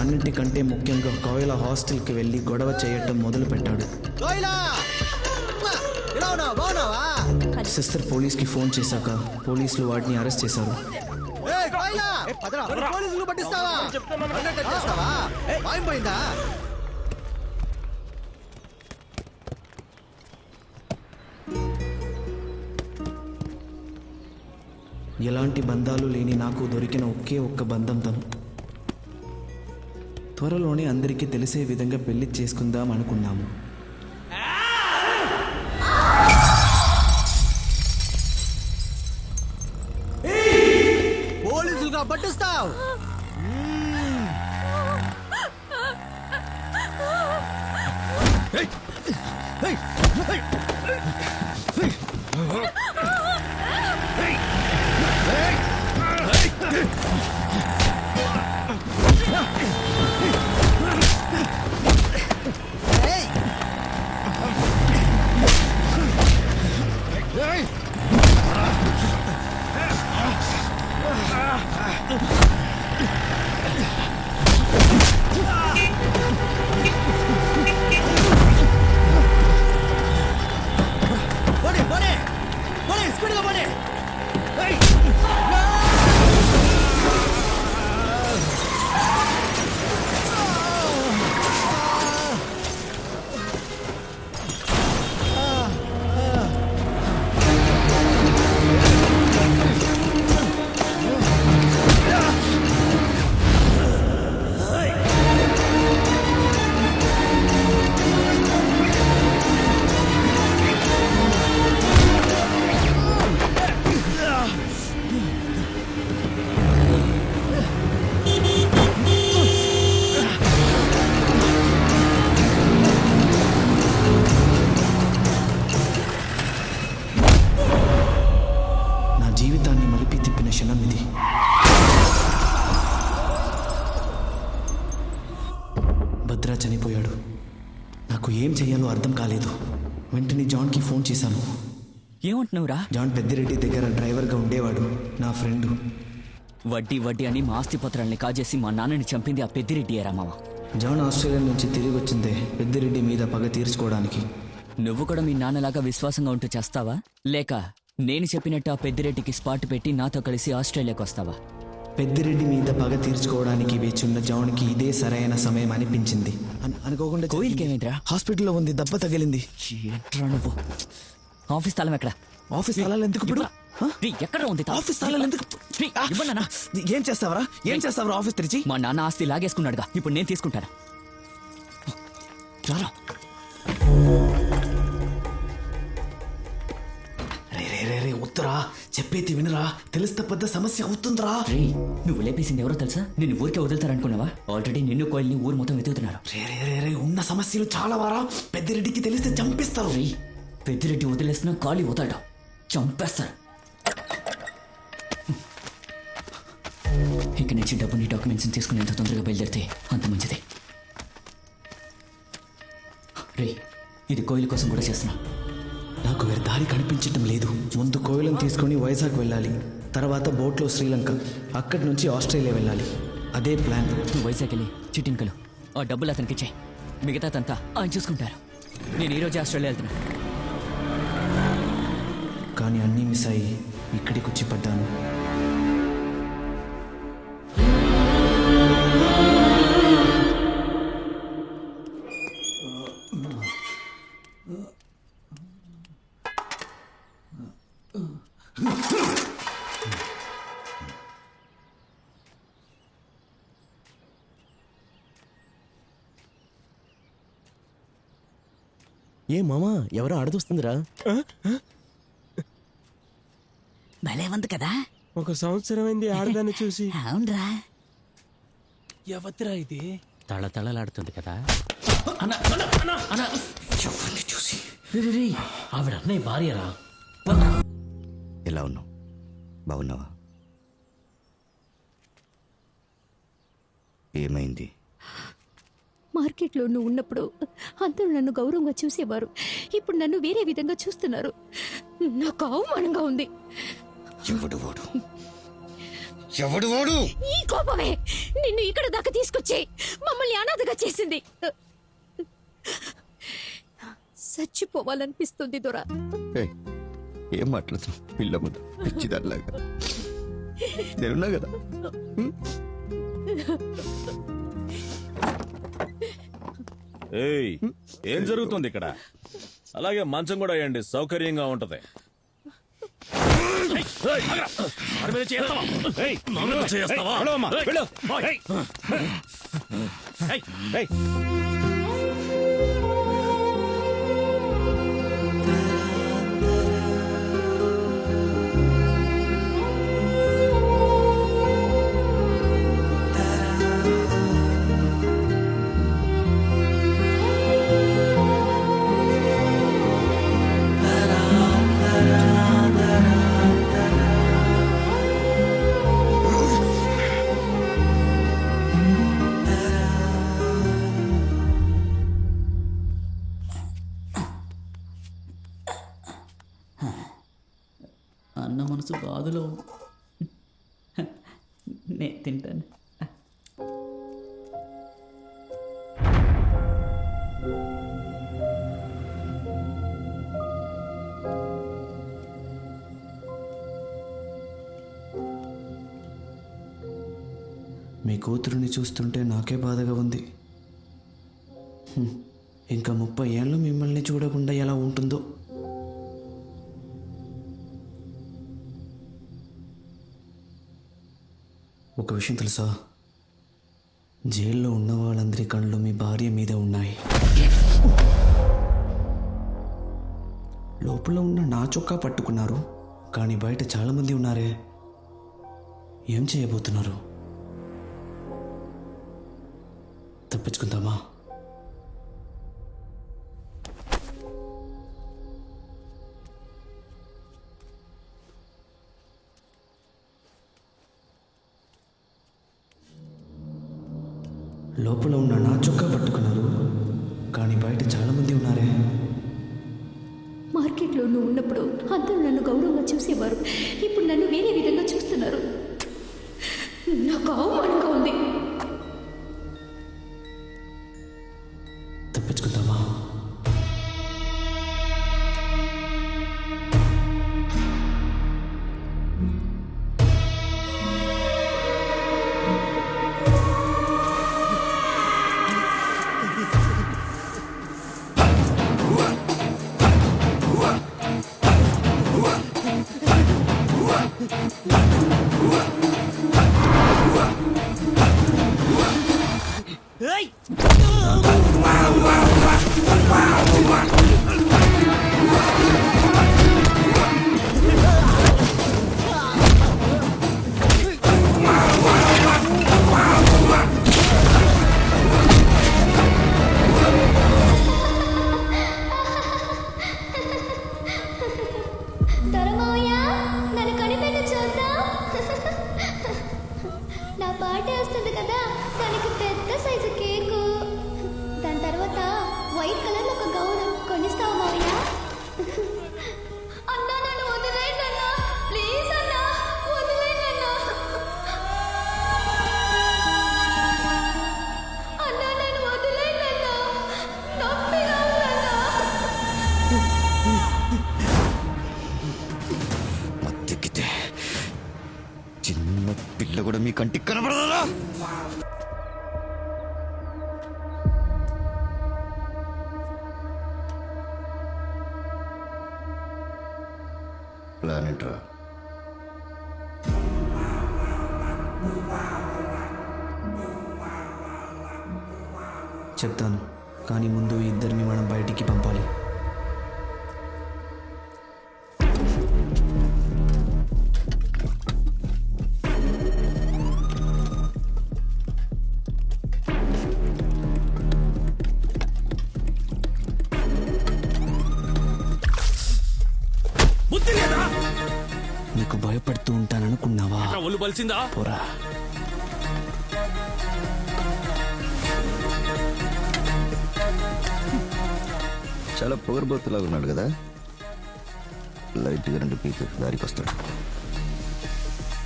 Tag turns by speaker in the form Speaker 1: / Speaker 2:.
Speaker 1: అన్నిటికంటే ముఖ్యంగా కోయిల హాస్టల్కి వెళ్ళి గొడవ చేయటం మొదలుపెట్టాడు. సిస్టర్ పోలీస్కి ఫోన్ చేశాక పోలీసులు వాటిని అరెస్ట్ చేశారు. ఎలాంటి బంధాలు లేని నాకు దొరికిన ఒకే ఒక్క బంధం తను. త్వరలోనే అందరికీ తెలిసే విధంగా పెళ్ళి చేసుకుందాం అనుకున్నాము. జీవితాన్ని మలిపి తిప్పిన క్షణం ఇది. భద్ర చనిపోయాడు. నాకు ఏం చేయాలో అర్థం కాలేదు. వెంటనే జాన్కి ఫోన్ చేశాను.
Speaker 2: ఏమంటున్నావురా?
Speaker 1: జాన్ పెద్దిరెడ్డి దగ్గర డ్రైవర్గా ఉండేవాడు నా ఫ్రెండ్.
Speaker 2: వడ్డీ వడ్డీ అని మా ఆస్తి పత్రాల్ని కాజేసి మా నాన్నని చంపింది ఆ పెద్దిరెడ్డి ఏరా మామ?
Speaker 1: జాన్ ఆస్ట్రేలియా నుంచి తిరిగి వచ్చిందే పెద్దిరెడ్డి మీద పగ తీర్చుకోవడానికి.
Speaker 2: నువ్వు కూడా మీ నాన్నలాగా విశ్వాసంగా ఉంటూ చేస్తావా? లేక నేను చెప్పినట్టు ఆ పెద్దిరెడ్డికి స్పాట్ పెట్టి నాతో కలిసి ఆస్ట్రేలియాకి వస్తావా?
Speaker 1: పెద్దిరెడ్డి మీద పగ తీర్చుకోవడానికి వేచున్న జాన్కి ఇదే సరైన సమయం అనిపించింది. అన్- అనుకోకుండా
Speaker 2: కోయిల్కి ఏమైందిరా?
Speaker 1: హాస్పిటల్లో ఉంది దెబ్బ తగిలింది.
Speaker 2: ఏంట్రా నువ్వు? ఆఫీస్ తాళం ఎక్కడ?
Speaker 1: ఆఫీస్ తాళాలు ఎందుకు ఇప్పుడు?
Speaker 2: రేయ్, ఎక్కడ ఉంది తాళం?
Speaker 1: ఆఫీస్ తాళాలు ఎందుకు?
Speaker 2: రేయ్, ఇవ్వన్నానా?
Speaker 1: ఏం చేస్తావరా? ఏం చేస్తావరా ఆఫీస్ తెరిచి?
Speaker 2: మా నాన్న ఆస్తి లాగేసుకున్నాడుగా. ఇప్పుడు నేను తీసుకుంటాను? చాలా
Speaker 1: రే రే రే రే వద్దురా. చెప్పేది వినరా. తెలిస్తే పెద్ద సమస్య అవుతుందిరా.
Speaker 2: రే నువ్వు లేపేసింది ఎవరో తెలుసా? నిన్ను ఊరికే వదులుతారనుకున్నావా? ఆల్రెడీ నిన్ను కోయిల్ని ఊరు మొత్తం వెతుకుతున్నారు.
Speaker 1: రే రే రే రే ఉన్న సమస్యలు చాలా వారా. పెద్దిరెడ్డికి తెలిస్తే చంపిస్తారు.
Speaker 2: రేయ్ పెద్దిరెడ్డి వదిలేసిన ఖాళీ వదలడం చంపేస్తారు. ఇక నుంచి డబ్బుని డాక్యుమెంట్స్ తీసుకుని ఎంత తొందరగా బయలుదేరితే అంత మంచిది. రే ఇది కోయిల కోసం కూడా చేస్తున్నా.
Speaker 1: నాకు వేరే దారి కనిపించటం లేదు. ముందు కోవిలం తీసుకొని వైజాగ్ వెళ్ళాలి. తర్వాత బోట్లో శ్రీలంక. అక్కడి నుంచి ఆస్ట్రేలియా వెళ్ళాలి. అదే ప్లాన్.
Speaker 2: నువ్వు వైజాగ్ వెళ్ళి చిట్టింకలు ఆ డబ్బులు అతనికి ఇచ్చాయి. మిగతాదంతా ఆయన చూసుకుంటారు. నేను ఈరోజు ఆస్ట్రేలియా వెళ్తున్నా.
Speaker 1: కానీ అన్నీ మిస్ అయ్యి ఇక్కడికి వచ్చి పడ్డాను.
Speaker 3: ఏ మామా ఎవరో ఆడదొస్తుందిరా.
Speaker 2: భలే ఉంది కదా.
Speaker 3: ఒక సంవత్సరం అయింది ఆడదాన్ని చూసి.
Speaker 2: అవునరా.
Speaker 3: ఎవతిరా ఇది? తళతళలాడుతుంది కదా. ఆవిడ అన్నయ్య భార్యరా?
Speaker 4: ఎలా ఉన్నావు? బాగున్నావా? ఏమైంది?
Speaker 5: మార్కెట్లో నువ్వు ఉన్నప్పుడు అందరూ నన్ను గౌరవంగా చూసేవారు. ఇప్పుడు నన్ను వేరే విధంగా చూస్తున్నారు. నాకు అవమానంగా ఉంది.
Speaker 4: ఎవడు వాడు? ఎవడు వాడు?
Speaker 5: ఈ కోపమే నిన్ను ఇక్కడ దాకా తీసుకొచ్చి మమ్మల్ని అనాథగా చేసింది. చచ్చిపోవాలనిపిస్తుంది దొరా.
Speaker 4: ఏయ్, ఏం మాట్లాడుతున్నావు? పిల్ల ముందు పిచ్చిదానిలాగా నేనున్నా కదా?
Speaker 6: ఏయ్ ఏం జరుగుతుంది ఇక్కడ అలాగే మంచం కూడా వేయండి సౌకర్యంగా ఉంటది చేస్తావా?
Speaker 2: తింటాను.
Speaker 1: మీ కూతురుని చూస్తుంటే నాకే బాధగా ఉంది. ఇంకా ముప్పై ఏళ్ళు మిమ్మల్ని చూడకుండా ఎలా ఉంటుందో ఒక విషయం తెలుసా? జైల్లో ఉన్న వాళ్ళందరి కళ్ళు మీ భార్య మీద ఉన్నాయి. లోపల ఉన్న నా చొక్కా పట్టుకున్నారు. కానీ బయట చాలామంది ఉన్నారే. ఏం చేయబోతున్నారు? తప్పించుకుందామా? లోపల ఉన్న నా చొక్కా పట్టుకున్నారు. కానీ బయట చాలామంది ఉన్నారే.
Speaker 5: మార్కెట్లో నువ్వు ఉన్నప్పుడు అందరూ నన్ను గౌరవంగా చూసేవారు. ఇప్పుడు నన్ను వేరే విధంగా చూస్తున్నారు. నాకు అవమానంగా ఉంది.
Speaker 4: ప్లానెట్ రా
Speaker 1: చెప్తాను. కానీ ముందు ఈ ఇద్దరిని మనం బయటికి పంపాలి నీకు భయపడుతూ ఉంటాననుకున్నావా?
Speaker 6: ఒళ్ళు బలిసిందా?
Speaker 1: పోరా.
Speaker 4: చాలా పొగరబోతులాగా ఉన్నాడు కదా? లైట్గా రెండు పీకు దారికి వస్తాడు